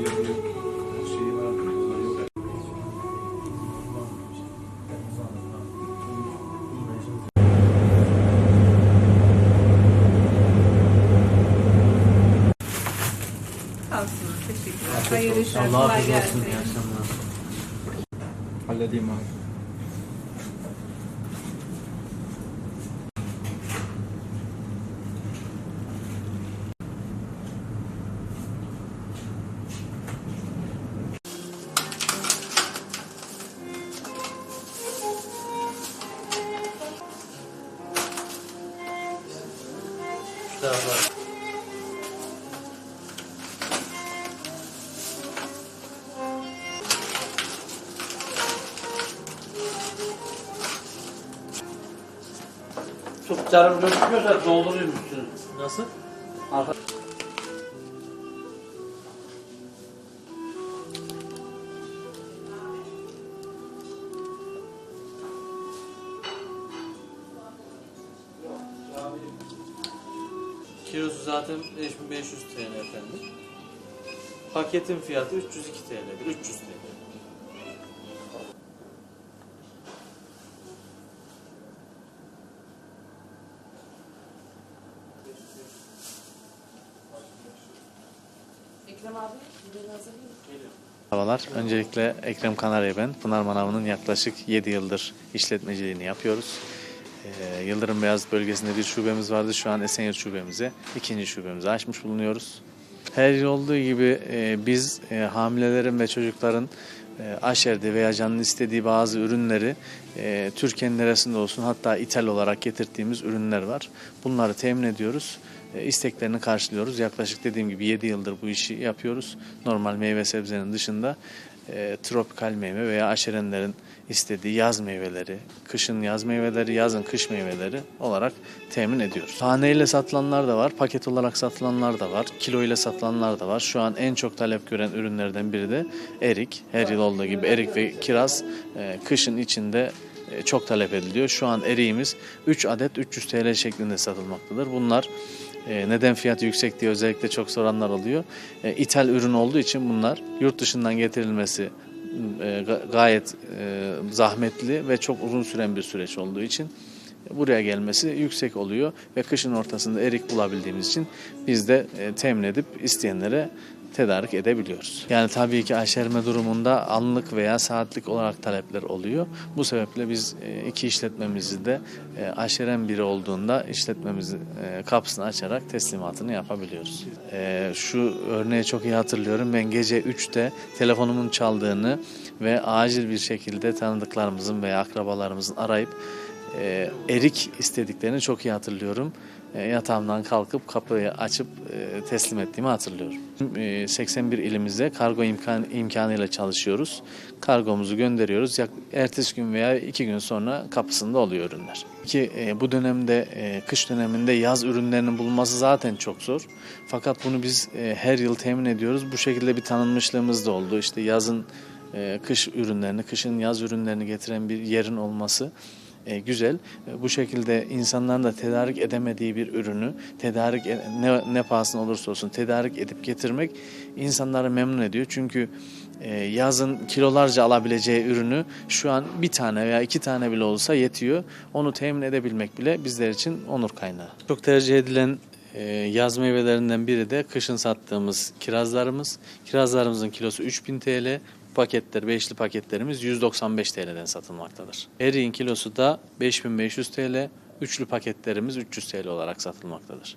Teşekkürler. Hayırlı işler. Allah Kolay razı olsun. gelsin. İyi akşamlar. Halledeyim abi. Şu tarafa. Çok canım gözükmüyorsa doldurayım üstünü. Nasıl? Arka... Kilosu zaten 5500 TL efendim. Paketin fiyatı 302 TL'dir. 300 TL. Ekrem abi, birini hazırlayın. Merhabalar. Öncelikle Ekrem Kanarya ben. Pınar Manavı'nın yaklaşık 7 yıldır işletmeciliğini yapıyoruz. Ee, Yıldırım Beyazıt bölgesinde bir şubemiz vardı. Şu an Esenyurt şubemize, ikinci şubemizi açmış bulunuyoruz. Her yıl olduğu gibi e, biz e, hamilelerin ve çocukların e, aşerdi veya canın istediği bazı ürünleri e, Türkiye'nin neresinde olsun hatta ithal olarak getirdiğimiz ürünler var. Bunları temin ediyoruz. E, isteklerini karşılıyoruz. Yaklaşık dediğim gibi 7 yıldır bu işi yapıyoruz. Normal meyve sebzenin dışında e, tropikal meyve veya aşerenlerin istediği yaz meyveleri, kışın yaz meyveleri, yazın kış meyveleri olarak temin ediyoruz. Taneyle satılanlar da var, paket olarak satılanlar da var, kilo ile satılanlar da var. Şu an en çok talep gören ürünlerden biri de erik. Her yıl olduğu gibi erik ve kiraz e, kışın içinde e, çok talep ediliyor. Şu an eriğimiz 3 adet 300 TL şeklinde satılmaktadır. Bunlar e, neden fiyatı yüksek diye özellikle çok soranlar oluyor. E, İthal ürün olduğu için bunlar yurt dışından getirilmesi e, ga- gayet e, zahmetli ve çok uzun süren bir süreç olduğu için buraya gelmesi yüksek oluyor ve kışın ortasında erik bulabildiğimiz için biz de temin edip isteyenlere tedarik edebiliyoruz. Yani tabii ki aşerme durumunda anlık veya saatlik olarak talepler oluyor. Bu sebeple biz e, iki işletmemizi de e, aşeren biri olduğunda işletmemizi e, kapısını açarak teslimatını yapabiliyoruz. Şu örneği çok iyi hatırlıyorum. Ben gece 3'te telefonumun çaldığını ve acil bir şekilde tanıdıklarımızın veya akrabalarımızın arayıp e, erik istediklerini çok iyi hatırlıyorum. E, yatağımdan kalkıp kapıyı açıp e, teslim ettiğimi hatırlıyorum. E, 81 ilimizde kargo imkan, imkanıyla çalışıyoruz. Kargomuzu gönderiyoruz. Yak, ertesi gün veya iki gün sonra kapısında oluyor ürünler. Ki e, bu dönemde e, kış döneminde yaz ürünlerinin bulunması zaten çok zor. Fakat bunu biz e, her yıl temin ediyoruz. Bu şekilde bir tanınmışlığımız da oldu. İşte yazın e, kış ürünlerini, kışın yaz ürünlerini getiren bir yerin olması e, güzel. E, bu şekilde insanların da tedarik edemediği bir ürünü tedarik e- ne, ne pahasına olursa olsun tedarik edip getirmek insanları memnun ediyor. Çünkü yazın kilolarca alabileceği ürünü şu an bir tane veya iki tane bile olsa yetiyor. Onu temin edebilmek bile bizler için onur kaynağı. Çok tercih edilen yaz meyvelerinden biri de kışın sattığımız kirazlarımız. Kirazlarımızın kilosu 3000 TL. Paketler, beşli paketlerimiz 195 TL'den satılmaktadır. Eriğin kilosu da 5500 TL, üçlü paketlerimiz 300 TL olarak satılmaktadır.